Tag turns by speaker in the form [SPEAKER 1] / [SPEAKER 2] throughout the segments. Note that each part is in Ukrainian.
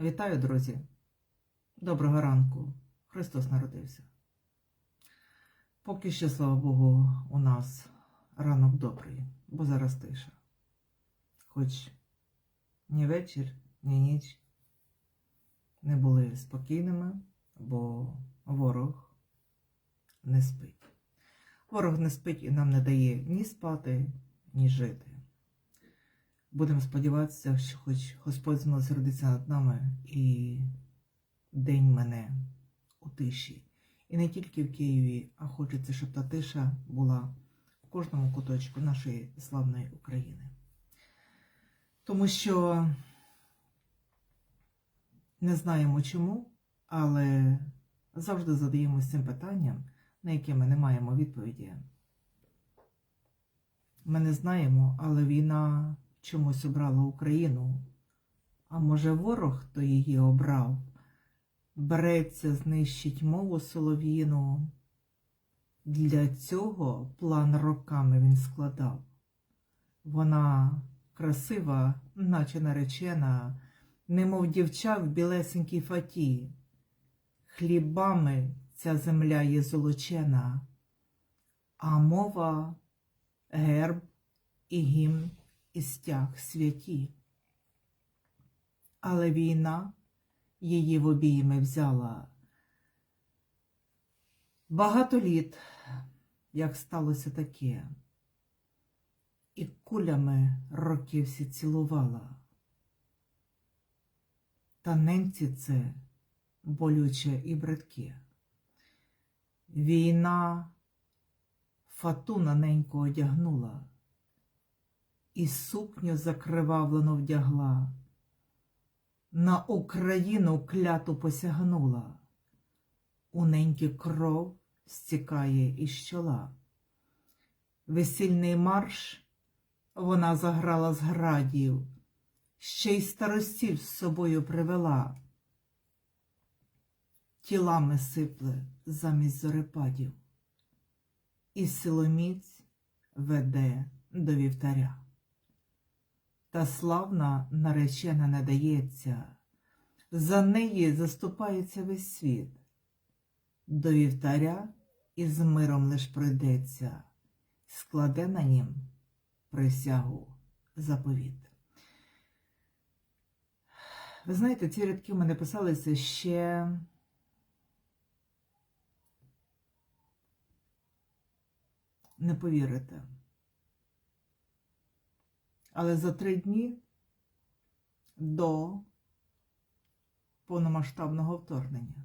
[SPEAKER 1] Вітаю, друзі! Доброго ранку! Христос народився. Поки що, слава Богу, у нас ранок добрий, бо зараз тиша. Хоч ні вечір, ні ніч не були спокійними, бо ворог не спить. Ворог не спить і нам не дає ні спати, ні жити. Будемо сподіватися, що хоч Господь змилосердиться над нами і день мене у тиші. І не тільки в Києві, а хочеться, щоб та тиша була в кожному куточку нашої славної України. Тому що не знаємо чому, але завжди задаємося цим питанням, на яке ми не маємо відповіді. Ми не знаємо, але війна чомусь обрала Україну. А може ворог, хто її обрав, береться знищить мову солов'їну. Для цього план роками він складав. Вона красива, наче наречена, немов дівча в білесенькій фаті. Хлібами ця земля є золочена, а мова герб і гімн і стяг святі. Але війна її в обійми взяла. Багато літ, як сталося таке, і кулями роки всі цілувала. Та ненці це болюче і бридке. Війна фату на неньку одягнула і сукню закривавлену вдягла, на Україну кляту посягнула, у неньки кров стікає із чола. Весільний марш вона заграла з градів, ще й старостів з собою привела, тілами сипле замість зорепадів, і силоміць веде до вівтаря. Та славна наречена не дається, за неї заступається весь світ. До вівтаря із миром лиш прийдеться, складе на нім присягу заповіт. Ви знаєте, ці рядки в мене писалися ще не повірите. Але за три дні до повномасштабного вторгнення.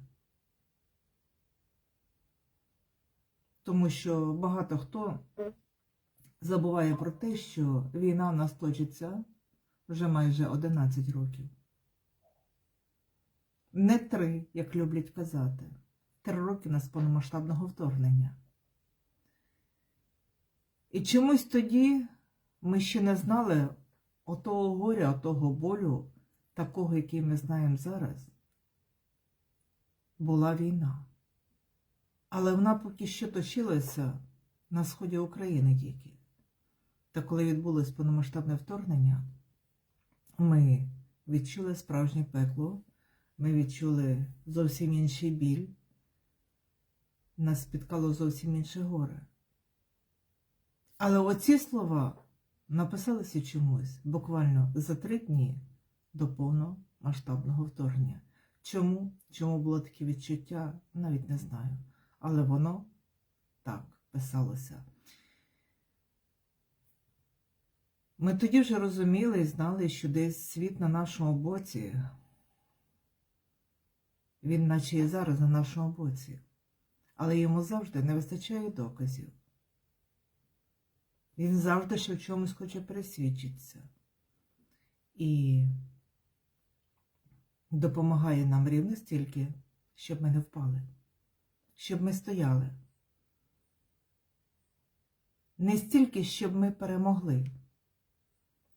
[SPEAKER 1] Тому що багато хто забуває про те, що війна в нас точиться вже майже 11 років. Не три, як люблять казати, три роки нас повномасштабного вторгнення. І чомусь тоді ми ще не знали отого горя, отого болю, такого, який ми знаємо зараз. Була війна. Але вона поки що точилася на сході України тільки. Та коли відбулось повномасштабне вторгнення, ми відчули справжнє пекло, ми відчули зовсім інший біль, нас спіткало зовсім інше горе. Але оці слова написалися чомусь буквально за три дні до повномасштабного вторгнення. Чому? Чому було таке відчуття, навіть не знаю. Але воно так писалося. Ми тоді вже розуміли і знали, що десь світ на нашому боці, він наче і зараз на нашому боці, але йому завжди не вистачає доказів. Він завжди ще в чомусь хоче пересвідчитися. І допомагає нам рівно стільки, щоб ми не впали, щоб ми стояли. Не стільки, щоб ми перемогли,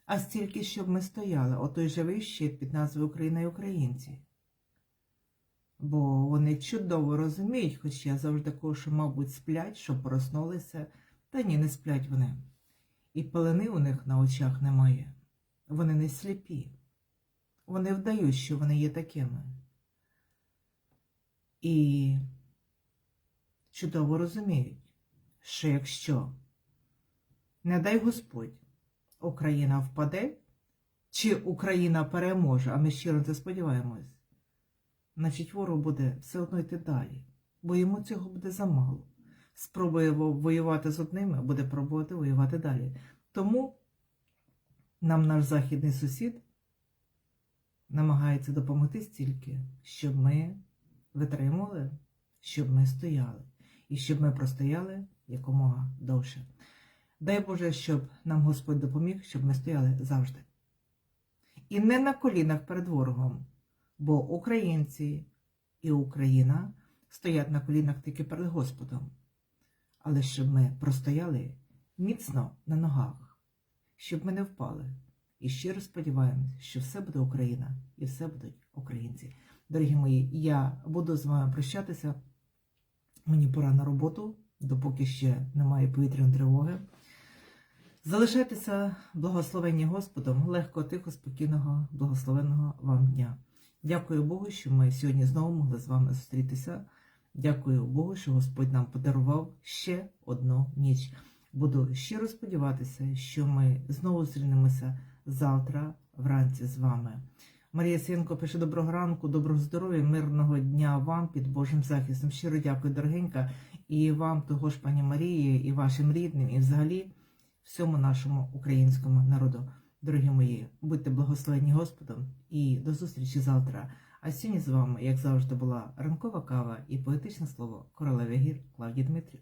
[SPEAKER 1] а стільки, щоб ми стояли, отой живий щит під назвою Україна і Українці. Бо вони чудово розуміють, хоч я завжди кажу, мабуть, сплять, щоб проснулися, та ні, не сплять вони. І пелени у них на очах немає. Вони не сліпі. вони вдають, що вони є такими. І чудово розуміють, що якщо, не дай Господь, Україна впаде, чи Україна переможе, а ми щиро це сподіваємось, значить ворог буде все одно йти далі, бо йому цього буде замало. Спробує воювати з одними, буде пробувати воювати далі. Тому нам наш західний сусід намагається допомогти стільки, щоб ми витримували, щоб ми стояли, і щоб ми простояли якомога довше. Дай Боже, щоб нам Господь допоміг, щоб ми стояли завжди. І не на колінах перед ворогом, бо українці і Україна стоять на колінах тільки перед Господом. Але щоб ми простояли міцно на ногах, щоб ми не впали. І щиро сподіваємось, що все буде Україна і все будуть українці. Дорогі мої, я буду з вами прощатися. Мені пора на роботу, допоки ще немає повітряної тривоги. Залишайтеся благословенні Господом, легко, тихо, спокійного, благословенного вам дня. Дякую Богу, що ми сьогодні знову могли з вами зустрітися. Дякую Богу, що Господь нам подарував ще одну ніч. Буду щиро сподіватися, що ми знову зустрінемося завтра вранці з вами. Марія Сінко пише доброго ранку, доброго здоров'я, мирного дня вам під Божим захистом. Щиро дякую, дорогенька, і вам, того ж, пані Марії, і вашим рідним, і взагалі всьому нашому українському народу. Дорогі мої, будьте благословені Господом і до зустрічі завтра. А сьогодні з вами, як завжди, була ранкова кава і поетичне слово королеви гір Клавдії Дмитрів.